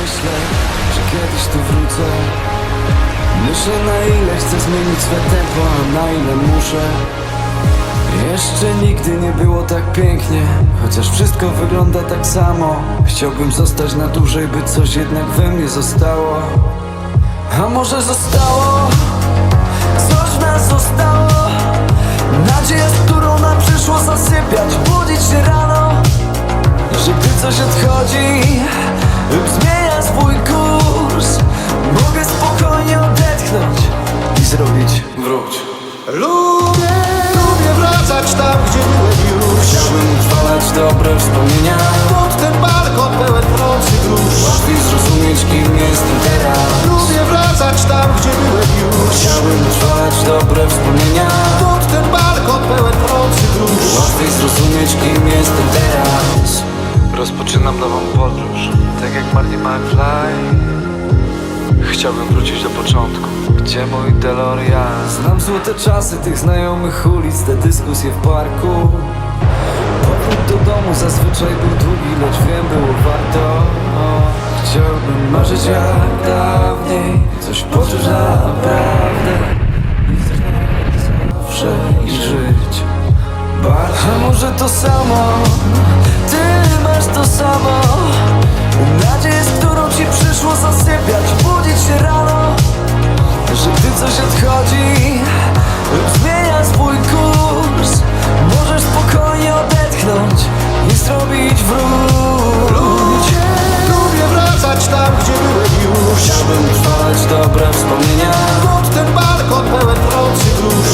myślę, że kiedyś tu wrócę. Myślę na ile chcę zmienić swe tempo, a na ile muszę. Jeszcze nigdy nie było tak pięknie Chociaż wszystko wygląda tak samo. Chciałbym zostać na dłużej, by coś jednak we mnie zostało. A może zostało? Coś w nas zostało. Nadzieja, z którą nam przyszło zasypiać Budzić się rano. Że gdy coś odchodzi Zmienia swój kurs. Mogę spokojnie odetchnąć I zrobić wróć Lubię, lubię wracać tam, gdzie byłem już. Chciałbym utrwalać dobre wspomnienia. Pod ten balkon pełen nocy dusz Łatwiej zrozumieć kim jestem teraz. Lubię wracać tam, gdzie byłem już. Chciałbym utrwalać dobre wspomnienia. Pod ten balkon pełen nocy dusz Łatwiej zrozumieć kim jestem teraz. Rozpoczynam nową podróż, tak jak Marty McFly. Chciałbym wrócić do początku, gdzie mój DeLorean? Znam złote czasy tych znajomych ulic, te dyskusje w parku. Powrót do domu zazwyczaj był długi, lecz wiem było warto. O, Chciałbym marzyć jak dawniej, coś poczuć naprawdę. Zawsze i żyć. Bardzo A może to samo, ty masz to samo lub zmienia swój kurs. Możesz spokojnie odetchnąć i zrobić wróć Lubię wracać tam, gdzie byłem już. Chciałbym trwać dobre wspomnienia. Pod ten balkon pełen nocy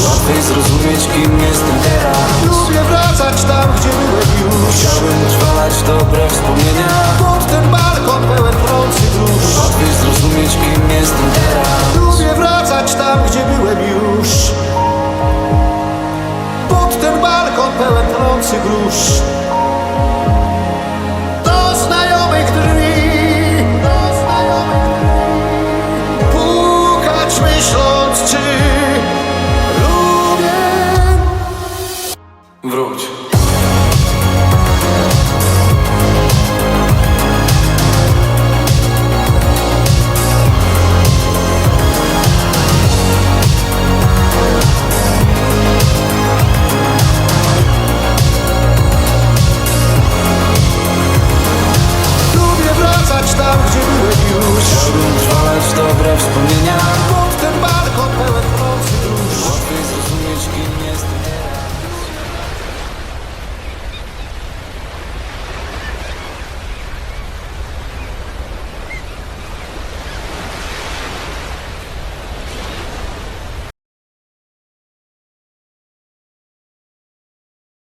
Łatwiej zrozumieć, kim jestem teraz. Lubię wracać tam, gdzie byłem już. Chciałbym trwać dobre wspomnienia. cruz.